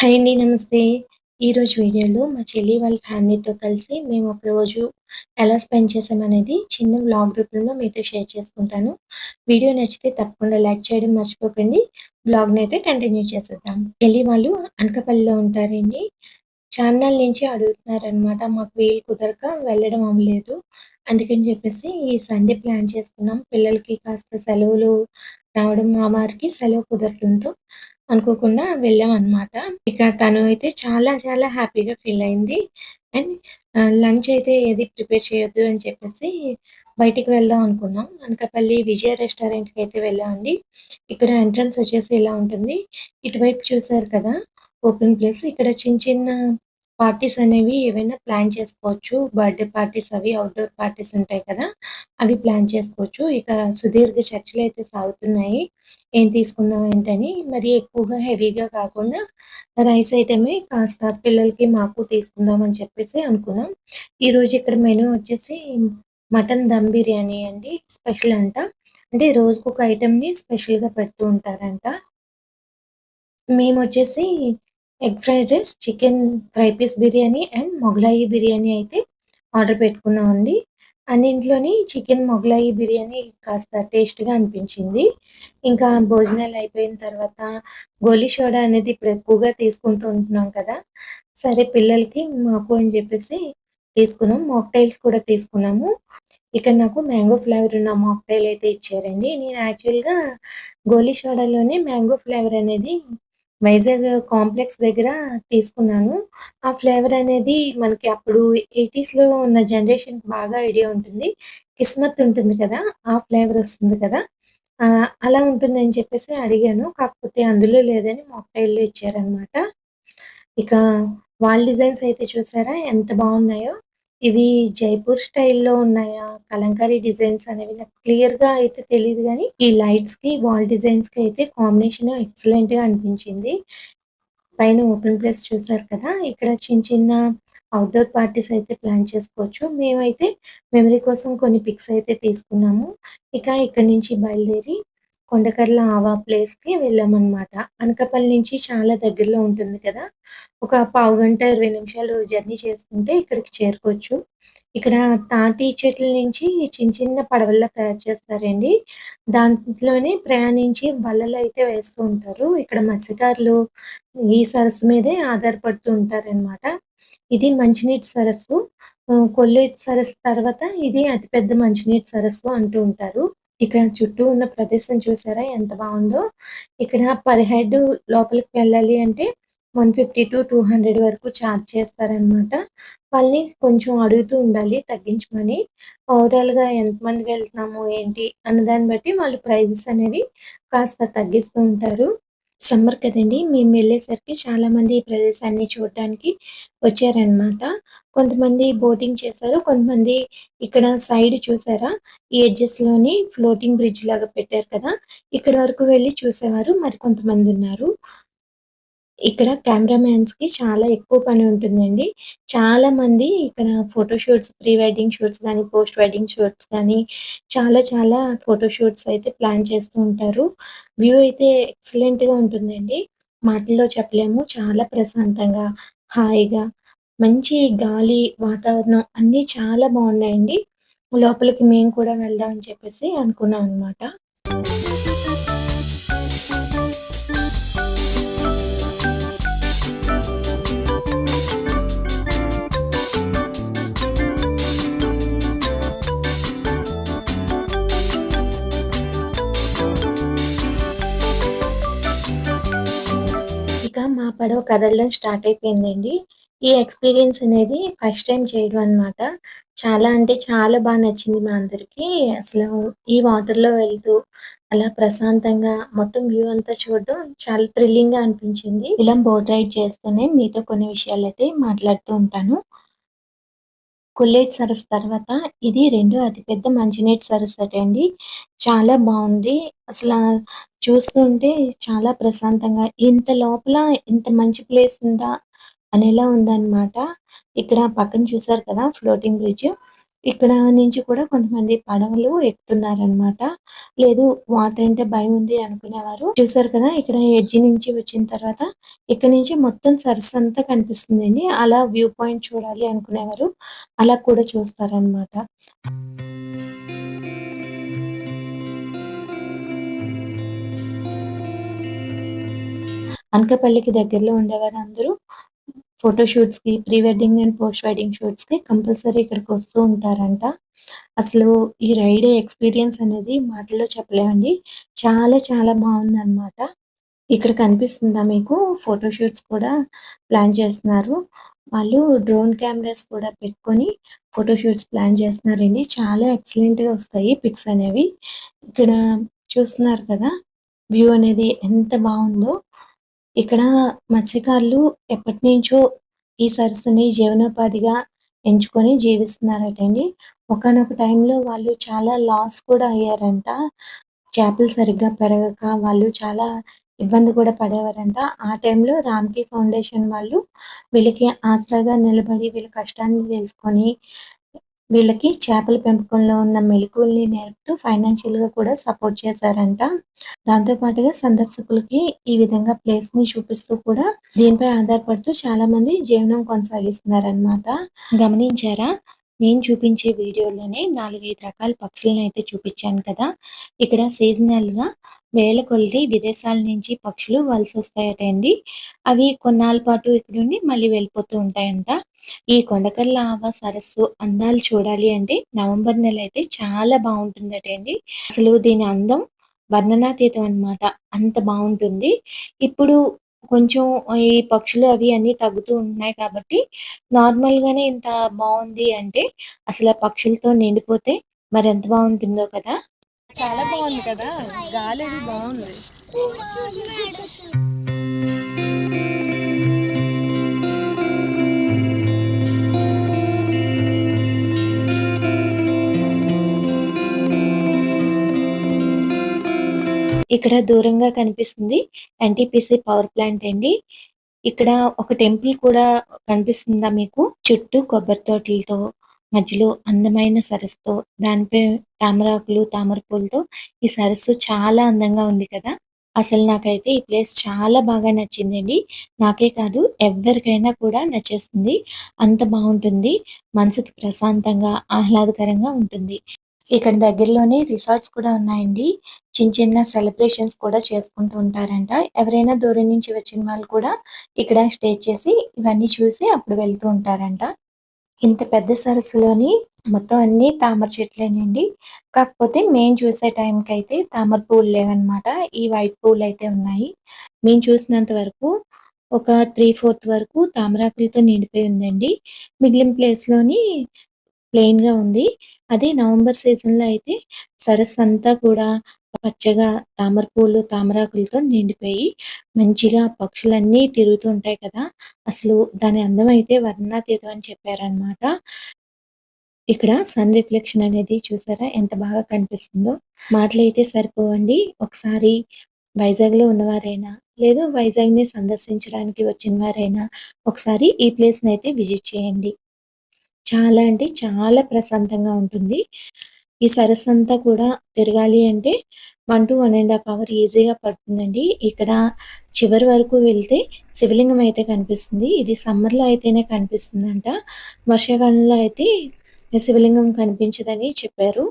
Hi అండి. నమస్తే. ఈరోజు వీడియోలో మా చెల్లి వాళ్ళ ఫ్యామిలీతో కలిసి మేము ఒకరోజు ఎలా స్పెండ్ చేసామనేది చిన్న వ్లాగ్ రూపంలో మీతో షేర్ చేసుకుంటాను. వీడియో నచ్చితే తప్పకుండా లైక్ చేయడం మర్చిపోకండి. అయితే కంటిన్యూ చేసేద్దాం. చెల్లి వాళ్ళు అనకాపల్లిలో ఉంటారండి. చాన్నాళ్ళ నుంచి అడుగుతున్నారనమాట. మాకు వీలు కుదరక వెళ్ళడం అవ్వలేదు. అందుకని చెప్పేసి ఈ సండే ప్లాన్ చేసుకున్నాం. పిల్లలకి కాస్త సెలవులు రావడం మా వారికి సెలవు కుదరడంతో అనుకోకుండా వెళ్ళామన్నమాట ఇక తను అయితే చాలా చాలా హ్యాపీగా ఫీల్ అయింది. అండ్ లంచ్ అయితే ఏది ప్రిపేర్ చేయొద్దు అని చెప్పేసి బయటికి వెళ్దాం అనుకున్నాం. అనకాపల్లి విజయ రెస్టారెంట్‌కి అయితే వెళ్ళామండి. ఇక్కడ ఎంట్రన్స్ వచ్చేసి ఇలా ఉంటుంది. ఇటువైపు చూసారు కదా! Open place. ఇక్కడ చిన్న చిన్న పార్టీస్ అనేవి ఏవైనా ప్లాన్ చేసుకోవచ్చు. బర్త్‌డే పార్టీస్ అవి అవుట్డోర్ పార్టీస్ ఉంటాయి కదా! అవి ప్లాన్ చేసుకోవచ్చు. ఇక సుదీర్ఘ చర్చలైతే సాగుతున్నాయి. ఏం తీసుకుందాం ఏంటని. మరి ఎక్కువగా హెవీగా కాకుండా రైస్ ఐటమే కాస్త పిల్లలకి, మాకు తీసుకుందాం అని చెప్పేసి అనుకున్నాం. ఈరోజు ఇక్కడ మెనూ వచ్చేసి మటన్ దమ్ బిర్యానీ అండి. స్పెషల్ అంట. అంటే రోజుకొక ఐటెమ్‌ని స్పెషల్‌గా పెడుతూ ఉంటారంట. మేము వచ్చేసి egg fried rice, chicken fry piece biryani and Mughlai biryani అయితే ఆర్డర్ పెట్టుకున్నామండి. అన్నింట్లోని చికెన్ మొగలాయి బిర్యానీ కాస్త టేస్ట్‌గా అనిపించింది. ఇంకా భోజనాలు అయిపోయిన తర్వాత గోలీ సోడా అనేది ఇప్పుడు ఎక్కువగా తీసుకుంటూ ఉంటున్నాం కదా! సరే పిల్లలకి, మాకు అని చెప్పేసి తీసుకున్నాం. మాక్టైల్స్ కూడా తీసుకున్నాము. ఇక్కడ నాకు మ్యాంగో ఫ్లేవర్ ఉన్న మాక్టైల్ అయితే ఇచ్చారండి. నేను యాక్చువల్‌గా గోలీ సోడాలోనే మ్యాంగో ఫ్లేవర్ అనేది వైజాగ్ కాంప్లెక్స్ దగ్గర తీసుకున్నాను. ఆ ఫ్లేవర్ అనేది మనకి అప్పుడు 80స్‌లో ఉన్న జనరేషన్‌కి బాగా ఐడియా ఉంటుంది. కిస్మత్ ఉంటుంది కదా! ఆ ఫ్లేవర్ వస్తుంది కదా! అలా ఉంటుందని చెప్పేసి అడిగాను. కాకపోతే అందులో లేదని మాక్టైల్‌లో ఇచ్చారనమాట. ఇక వాల్ డిజైన్స్ అయితే చూసారా ఎంత బాగున్నాయో! ఇవి జైపూర్ స్టైల్‌లో ఉన్నాయా? కలంకారీ డిజైన్స్ అనేవి నాకు క్లియర్‌గా అయితే తెలియదు కానీ ఈ లైట్స్కి వాల్ డిజైన్స్కి అయితే కాంబినేషన్ ఎక్సలెంట్గా అనిపించింది. పైన ఓపెన్ ప్లేస్ చూసారు కదా! ఇక్కడ చిన్న చిన్న అవుట్డోర్ పార్టీస్ అయితే ప్లాన్ చేసుకోవచ్చు. మేమైతే మెమరీ కోసం కొన్ని పిక్స్ అయితే తీసుకున్నాము. ఇక ఇక్కడ నుంచి బయలుదేరి కొండకర్ల ఆవా ప్లేస్‌కి వెళ్ళామన్నమాట అనకాపల్లి నుంచి చాలా దగ్గరలో ఉంటుంది కదా! ఒక పావు గంట ఇరవై నిమిషాలు జర్నీ చేసుకుంటే ఇక్కడికి చేరుకోవచ్చు. ఇక్కడ తాటి చెట్ల నుంచి చిన్న చిన్న పడవల్లో తయారు చేస్తారండి. దాంట్లోనే ప్రయాణించి బల్లలు అయితే వేస్తూ ఉంటారు. ఇక్కడ మత్స్యకారులు ఈ సరస్సు మీదే ఆధారపడుతూ ఉంటారనమాట. ఇది మంచినీటి సరస్సు. కొల్లేటి సరస్సు తర్వాత ఇది అతిపెద్ద మంచినీటి సరస్సు అంటూ ఉంటారు. ఇక్కడ చుట్టూ ఉన్న ప్రదేశం చూసారా ఎంత బాగుందో ఇక్కడ పర్ హెడ్ లోపలికి వెళ్ళాలి అంటే 150-200 వరకు చార్జ్ చేస్తారనమాట. వాళ్ళని కొంచెం అడుగుతూ ఉండాలి తగ్గించమని. ఓవరాల్‌గా ఎంతమంది వెళ్తున్నాము ఏంటి అన్న దాన్ని బట్టి వాళ్ళు ప్రైజెస్ అనేవి కాస్త తగ్గిస్తూ ఉంటారు. సమ్మర్ కదండి మేము వెళ్ళేసరికి చాలామంది ఈ ప్రదేశాన్ని చూడడానికి వచ్చారనమాట. కొంతమంది బోటింగ్ చేశారు. కొంతమంది ఇక్కడ సైడ్ చూసారా? ఈ ఎడ్జెస్‌లోని ఫ్లోటింగ్ బ్రిడ్జ్ లాగా పెట్టారు కదా! ఇక్కడ వరకు వెళ్ళి చూసేవారు మరి కొంతమంది ఉన్నారు ఇక్కడ కెమెరామాన్స్‌కి చాలా ఎక్కువ పని ఉంటుందండి. చాలా మంది ఇక్కడ photo shoots, pre wedding shoots కానీ పోస్ట్ వెడ్డింగ్ షూట్స్ కానీ చాలా చాలా ఫోటో షూట్స్ అయితే ప్లాన్ చేస్తూ ఉంటారు. వ్యూ అయితే ఎక్సలెంట్‌గా ఉంటుందండి. మాటల్లో చెప్పలేము. చాలా ప్రశాంతంగా, హాయిగా, మంచి గాలి, వాతావరణం అన్నీ చాలా బాగున్నాయండి లోపలికి మేము కూడా వెళ్దాం అని చెప్పేసి అనుకున్నాం అనమాట. పడవ కదలడం స్టార్ట్ అయిపోయిందండి. ఈ ఎక్స్‌పీరియన్స్ అనేది ఫస్ట్ టైం చేయడం అనమాట. చాలా అంటే చాలా బాగా నచ్చింది మా అందరికీ. అసలు ఈ వాటర్‌లో వెళ్తూ అలా ప్రశాంతంగా మొత్తం వ్యూ అంతా చూడడం చాలా థ్రిల్లింగ్‌గా అనిపించింది. ఇలా బోట్ రైడ్ చేస్తూనే మీతో కొన్ని విషయాలు అయితే మాట్లాడుతూ ఉంటాను. కుల్లేట్ సరస్సు తర్వాత ఇది రెండో అతిపెద్ద మంచినీటి సరస్సు అండి. చాలా బాగుంది అసలు చూస్తుంటే చాలా ప్రశాంతంగా ఇంత లోపల ఇంత మంచి ప్లేస్ ఉందా? అనేలా ఉందన్నమాట. ఇక్కడ పక్కన చూసారు కదా! Floating bridge. ఇక్కడ నుంచి కూడా కొంతమంది పడవలు ఎక్కుతున్నారనమాట లేదు వాటర్ అంటే భయం ఉంది అనుకునేవారు. చూసారు కదా ఇక్కడ ఎడ్జి నుంచి వచ్చిన తర్వాత ఇక్కడ నుంచి మొత్తం సరస్సు అంతా కనిపిస్తుందండి. అలా వ్యూ పాయింట్ చూడాలి అనుకునేవారు. అలా కూడా చూస్తారనమాట అనకాపల్లికి దగ్గరలో ఉండేవారు అందరూ. ఫోటోషూట్స్కి pre wedding and post wedding షూట్స్కి compulsory ఇక్కడికి వస్తూ ఉంటారంట. అసలు ఈ రైడ్ ఎక్స్పీరియన్స్ అనేది మాటల్లో చెప్పలేమండి. చాలా చాలా బాగుంది అనమాట ఇక్కడ కనిపిస్తుందా మీకు? ఫోటోషూట్స్ కూడా ప్లాన్ చేస్తున్నారు. వాళ్ళు డ్రోన్ కెమెరాస్ కూడా పెట్టుకొని ఫోటోషూట్స్ ప్లాన్ చేస్తున్నారండి. చాలా ఎక్సలెంట్గా వస్తాయి పిక్స్ అనేవి. ఇక్కడ చూస్తున్నారు కదా వ్యూ అనేది ఎంత బాగుందో. ఇక్కడ మత్స్యకారులు ఎప్పటి నుంచో ఈ సరస్సుని జీవనోపాధిగా ఎంచుకొని జీవిస్తున్నారటండి. ఒకానొక టైంలో వాళ్ళు చాలా లాస్ కూడా అయ్యారంట. చేపలు సరిగ్గా పెరగక వాళ్ళు చాలా ఇబ్బంది కూడా పడేవారంట. ఆ టైంలో రామ్కి ఫౌండేషన్ వాళ్ళు వీళ్ళకి ఆసరాగా నిలబడి వీళ్ళ కష్టాన్ని తెలుసుకొని వీళ్ళకి చేపల పెంపకంలో ఉన్న మెలకువల్ని నేర్పుతూ ఫైనాన్షియల్గా కూడా సపోర్ట్ చేశారంట. దాంతో పాటుగా సందర్శకులకి ఈ విధంగా ప్లేస్ని చూపిస్తూ కూడా దీనిపై ఆధారపడుతూ చాలా మంది జీవనం కొనసాగిస్తున్నారనమాట గమనించారా? నేను చూపించే వీడియోలోనే నాలుగైదు రకాల పక్షులను అయితే చూపించాను కదా. ఇక్కడ సీజనల్గా వేల కొలిది విదేశాల నుంచి పక్షులు వలస వస్తాయటండి అవి కొన్నాళ్ళ పాటు ఇక్కడుండి మళ్ళీ వెళ్ళిపోతూ ఉంటాయంట. ఈ కొండకర్ల ఆవ సరస్సు అందాలు చూడాలి అంటే నవంబర్ నెల అయితే చాలా బాగుంటుందట అండి. అసలు దీని అందం వర్ణనాతీతం అన్నమాట. అంత బాగుంటుంది. ఇప్పుడు కొంచెం ఈ పక్షులు అవి అన్ని తగ్గుతూ ఉన్నాయి కాబట్టి నార్మల్ గానే ఇంత బాగుంది అంటే అసలు ఆ పక్షులతో నిండిపోతే మరి ఎంత బాగుంటుందో కదా. చాలా బాగుంది కదా. గాలి అది బాగుంది. ఇక్కడ దూరంగా కనిపిస్తుంది ఎన్టీపీసీ పవర్ ప్లాంట్ అండి. ఇక్కడ ఒక టెంపుల్ కూడా కనిపిస్తుందా మీకు? చుట్టూ కొబ్బరి తోటలతో మధ్యలో అందమైన సరస్సుతో దానిపై తామరాకులు తామర పూలతో ఈ సరస్సు చాలా అందంగా ఉంది కదా. అసలు నాకైతే ఈ ప్లేస్ చాలా బాగా నచ్చిందండి. నాకే కాదు ఎవరికైనా కూడా నచ్చేస్తుంది. అంత బాగుంటుంది. మనసుకి ప్రశాంతంగా ఆహ్లాదకరంగా ఉంటుంది. ఇక్కడ దగ్గరలోనే రిసార్ట్స్ కూడా ఉన్నాయండి. చిన్న చిన్న సెలబ్రేషన్స్ కూడా చేసుకుంటూ ఉంటారంట. ఎవరైనా దూరం నుంచి వచ్చిన వాళ్ళు కూడా ఇక్కడ స్టే చేసి ఇవన్నీ చూసి అప్పుడు వెళ్తూ ఉంటారంట. ఇంత పెద్ద సరస్సులోని మొత్తం అన్ని తామర చెట్లేనండి. కాకపోతే మేము చూసే టైంకి అయితే తామర పూలు లేవన్నమాట. ఈ వైట్ పూలు అయితే ఉన్నాయి. మేము చూసినంత వరకు ఒక త్రీ ఫోర్త్ వరకు తామరాకులతో నిండిపోయి ఉందండి. మిగిలిన ప్లేస్లోని ప్లెయిన్గా ఉంది. అదే నవంబర్ సీజన్లో అయితే సరస్సు అంతా కూడా పచ్చగా తామర పూలు తామరాకులతో నిండిపోయి మంచిగా పక్షులన్నీ తిరుగుతూ ఉంటాయి కదా! అసలు దాని అందం అయితే వర్ణాతీతం అని చెప్పారనమాట ఇక్కడ సన్ రిఫ్లెక్షన్ అనేది చూసారా? ఎంత బాగా కనిపిస్తుందో! మాటలు అయితే సరిపోవండి. ఒకసారి వైజాగ్లో ఉన్నవారైనా లేదు వైజాగ్ని సందర్శించడానికి వచ్చిన వారైనా ఒకసారి ఈ ప్లేస్ని అయితే విజిట్ చేయండి. చాలా అంటే చాలా ప్రశాంతంగా ఉంటుంది. ఈ సరస్సు అంతా కూడా తిరగాలి అంటే one to one and half hour ఈజీగా పడుతుందండి. ఇక్కడ చివరి వరకు వెళ్తే శివలింగం అయితే కనిపిస్తుంది. ఇది సమ్మర్లో అయితేనే కనిపిస్తుందంట. వర్షాకాలంలో అయితే శివలింగం కనిపించదని చెప్పారు.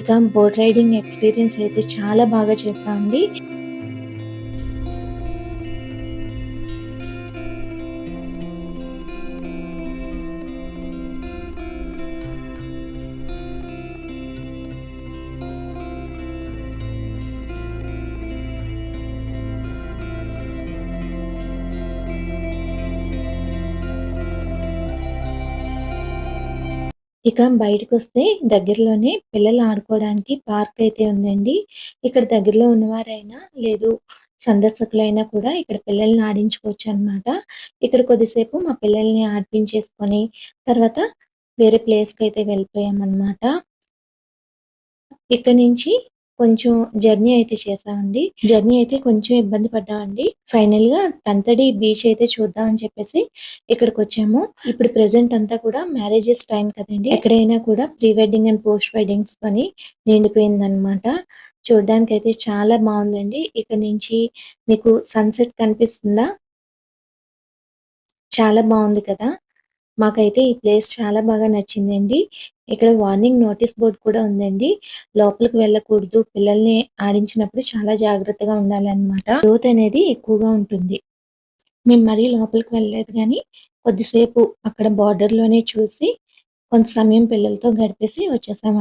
ఇక బోట్ రైడింగ్ ఎక్స్పీరియన్స్ అయితే చాలా బాగా చేశామండి ఇక బయటకొస్తే దగ్గరలోనే పిల్లలు ఆడుకోవడానికి పార్క్ అయితే ఉందండి. ఇక్కడ దగ్గరలో ఉన్నవారైనా లేదు సందర్శకులైనా కూడా ఇక్కడ పిల్లల్ని ఆడించుకోవచ్చు అనమాట ఇక్కడ కొద్దిసేపు మా పిల్లల్ని ఆడిపించేసుకొని తర్వాత వేరే ప్లేస్కి అయితే వెళ్ళిపోయామన్నమాట ఇక్కడ నుంచి కొంచెం జర్నీ అయితే చేసామండి జర్నీ అయితే కొంచెం ఇబ్బంది పడ్డామండి. ఫైనల్గా తంతడి బీచ్ అయితే చూద్దాం అని చెప్పేసి ఇక్కడికి వచ్చాము ఇప్పుడు ప్రెసెంట్ అంతా కూడా మ్యారేజెస్ టైం కదండి. ఎక్కడైనా కూడా pre wedding and post weddings పని నిండిపోయింది అనమాట చూడడానికి అయితే చాలా బాగుందండి. ఇక్కడ నుంచి మీకు సన్సెట్ కనిపిస్తుందా? చాలా బాగుంది కదా. మాకైతే ఈ ప్లేస్ చాలా బాగా నచ్చిందండి. ఇక్కడ వార్నింగ్ నోటీస్ బోర్డు కూడా ఉందండి. లోపలికి వెళ్ళకూడదు. పిల్లల్ని ఆడించినప్పుడు చాలా జాగ్రత్తగా ఉండాలన్నమాట. గ్రోత్ అనేది ఎక్కువగా ఉంటుంది. మేము మరీ లోపలికి వెళ్ళలేదు కానీ కొద్దిసేపు అక్కడ బార్డర్లోనే చూసి కొంత సమయం పిల్లలతో గడిపేసి వచ్చేసాం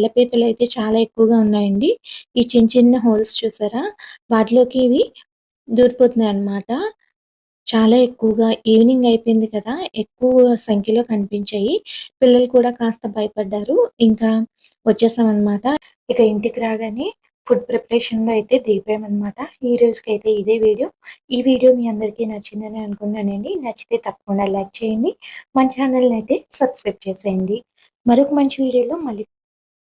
తెల్లపీతలు అయితే చాలా ఎక్కువగా ఉన్నాయండి. ఈ చిన్న చిన్న హోల్స్ చూసారా? వాటిలోకి ఇవి దూరిపోతున్నాయి అన్నమాట చాలా ఎక్కువగా ఈవినింగ్ అయిపోయింది కదా ఎక్కువ సంఖ్యలో కనిపించాయి. పిల్లలు కూడా కాస్త భయపడ్డారు. ఇంకా వచ్చేసామన్నమాట. ఇక ఇంటికి రాగానే ఫుడ్ ప్రిపరేషన్లో అయితే దిగిపోయామన్నమాట. ఈ రోజుకైతే అయితే ఇదే వీడియో. ఈ వీడియో మీ అందరికీ నచ్చిందని అనుకున్నానండి. నచ్చితే తప్పకుండా లైక్ చేయండి. మన ఛానల్ని అయితే సబ్స్క్రైబ్ చేసేయండి. మరొక మంచి వీడియోలో మళ్ళీ